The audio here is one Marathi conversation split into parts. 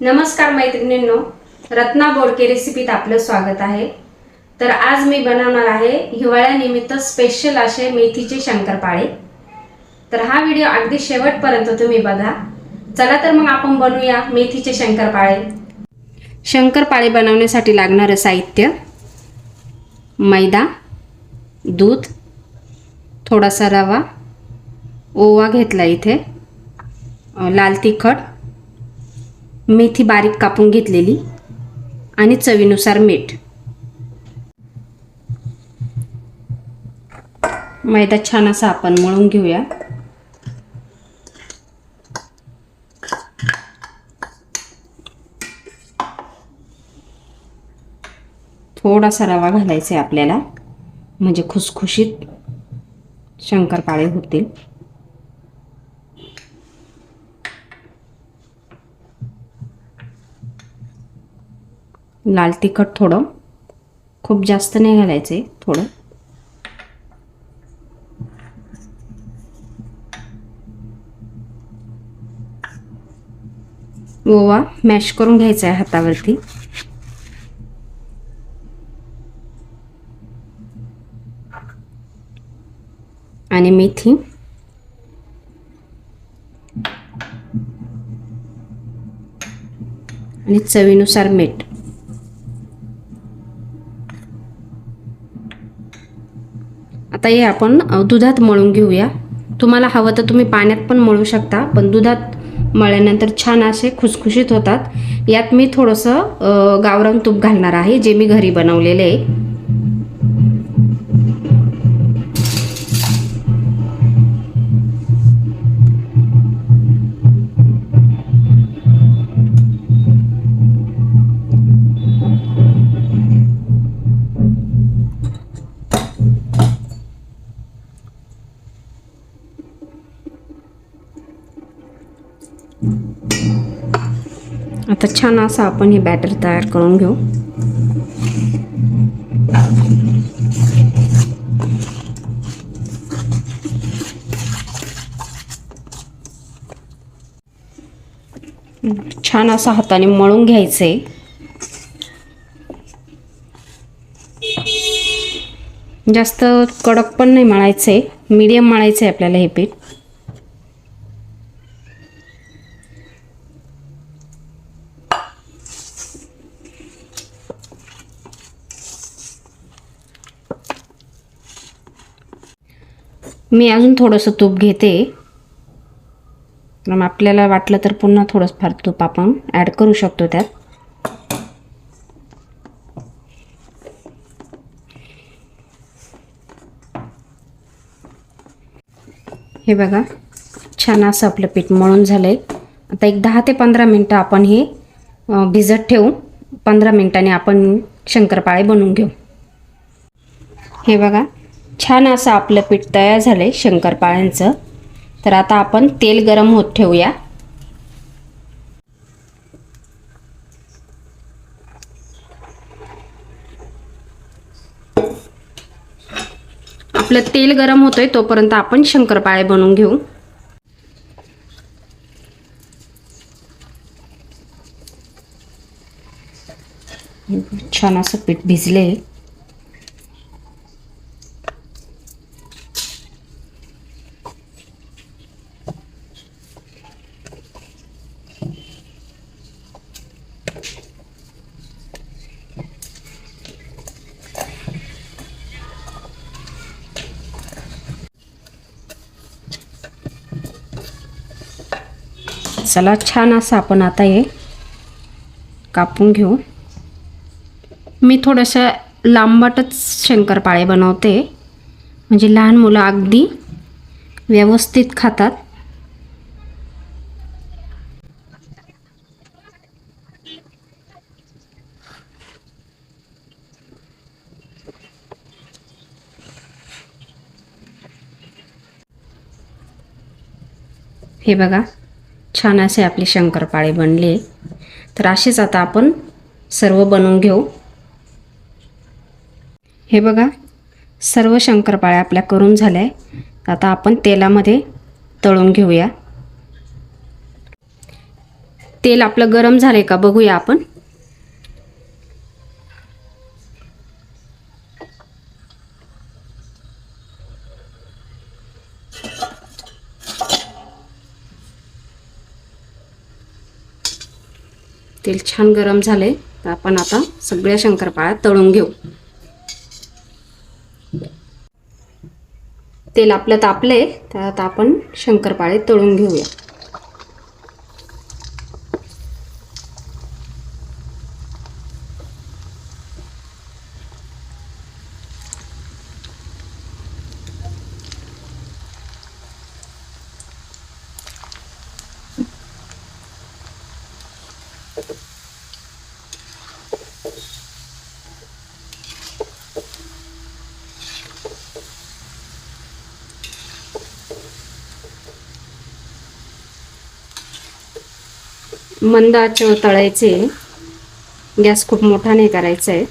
नमस्कार मैत्रिणींनो रत्ना बोडके रेसिपीत आपलं स्वागत आहे. तर आज मी बनवणार आहे हिवाळ्यानिमित्त स्पेशल असे मेथीचे शंकरपाळे. तर हा व्हिडिओ अगदी शेवटपर्यंत तुम्ही बघा. चला तर मग आपण बनवूया मेथीचे शंकरपाळे. शंकरपाळे बनवण्यासाठी लागणारं साहित्य मैदा दूध थोडासा रवा ओवा घेतला इथे लाल तिखट मेथी बारीक कापून घेतलेली आणि चवीनुसार मीठ. मैदा छान असा आपण मळून घेऊया. थोडासा रवा घालायचा आहे आपल्याला. म्हणजे खुसखुशीत शंकरपाळे होतील. लाल तिखट थोडं. खूप जास्त नाही घालायचं आहे थोडं. ओवा मॅश करून घ्यायचा आहे हातावरती. आणि मेथी. आणि चवीनुसार मीठ. आता हे आपण दुधात मळून घेऊया. तुम्हाला हवं तर तुम्ही पाण्यात पण मळू शकता पण दुधात मळल्यानंतर छान असे खुसखुशीत होतात. यात मी थोडंसं गावरान तूप घालणार आहे जे मी घरी बनवलेले आहे. आता छान असं आपण हे बॅटर तयार करून घेऊ. छान असं हाताने मळून घ्यायचंय. जास्त कडक पण नाही मळायचे मीडियम मळायचे आपल्याला हे पीठ. मी अजून थोडंसं तूप घेते. मग आपल्याला वाटलं तर पुन्हा थोडंसं फार तूप आपण ॲड करू शकतो त्यात. हे बघा छान असं आपलं पीठ मळून झालं आहे आता एक दहा ते पंधरा मिनटं आपण हे भिजत ठेवू पंधरा मिनटांनी आपण शंकरपाळे बनवून घेऊ. हे बघा छान असं आपलं पीठ तयार झालं आहे शंकरपाळ्यांचं. तर आता आपण तेल गरम होत ठेवूया. आपलं तेल गरम होतोय तोपर्यंत आपण शंकरपाळे बनवून घेऊ. छान असं पीठ भिजले चला छान असं आपण आता हे कापून घेऊ. मी थोडंसं लांबटच शंकरपाळे बनवते. म्हणजे लहान मुलं अगदी व्यवस्थित खातात. हे बघा. छान असे आपले शंकरपाळे बनले. तर असेच आता आपण सर्व बनवून घेऊ. हे बघा सर्व शंकरपाळ्या आपल्या करून झाल्या आहे आता आपण तेलामध्ये तळून घेऊया. तेल आपलं गरम झालं आहे का बघूया आपण. तेल छान गरम झाले तर आपण आता सगळ्या शंकरपाळ्या तळून घेऊ. तेल आपलं तापले तर आता आपण शंकरपाळे तळून घेऊया. मंद आचेवर तळायचे. गॅस खूप मोठा नाही करायचा आहे.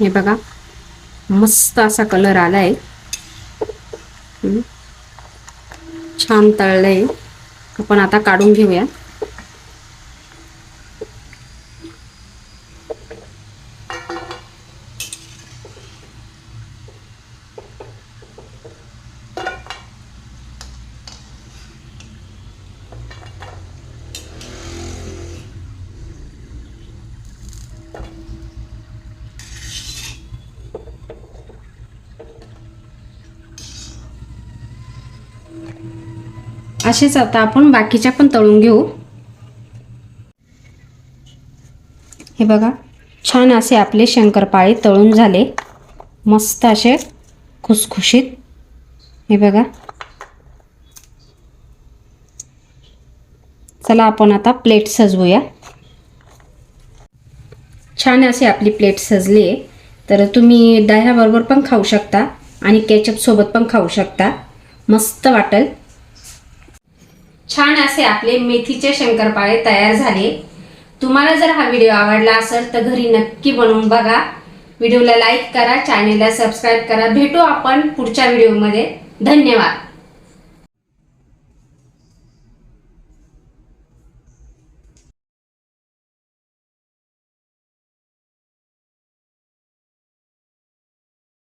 हे बघा मस्त असा कलर आलाय. छान तळलंय. आपण आता काढून घेऊया. असेच आता आपण बाकीच्या पण तळून घेऊ. हे बघा छान असे आपले शंकरपाळे तळून झाले. मस्त असे खुसखुशीत. हे बघा. चला आपण आता प्लेट सजवूया. छान असे आपली प्लेट सजली आहे. तर तुम्ही दह्याबरोबर पण खाऊ शकता आणि केचपसोबत पण खाऊ शकता. मस्त वाटेल. छान असे आपले मेथीचे शंकरपाळे तयार झाले. तुम्हाला जर हा व्हिडिओ आवडला असेल तर घरी नक्की बनवून बघा. व्हिडिओला लाईक करा चॅनेलला सबस्क्राईब करा. भेटू आपण पुढच्या व्हिडिओमध्ये. धन्यवाद.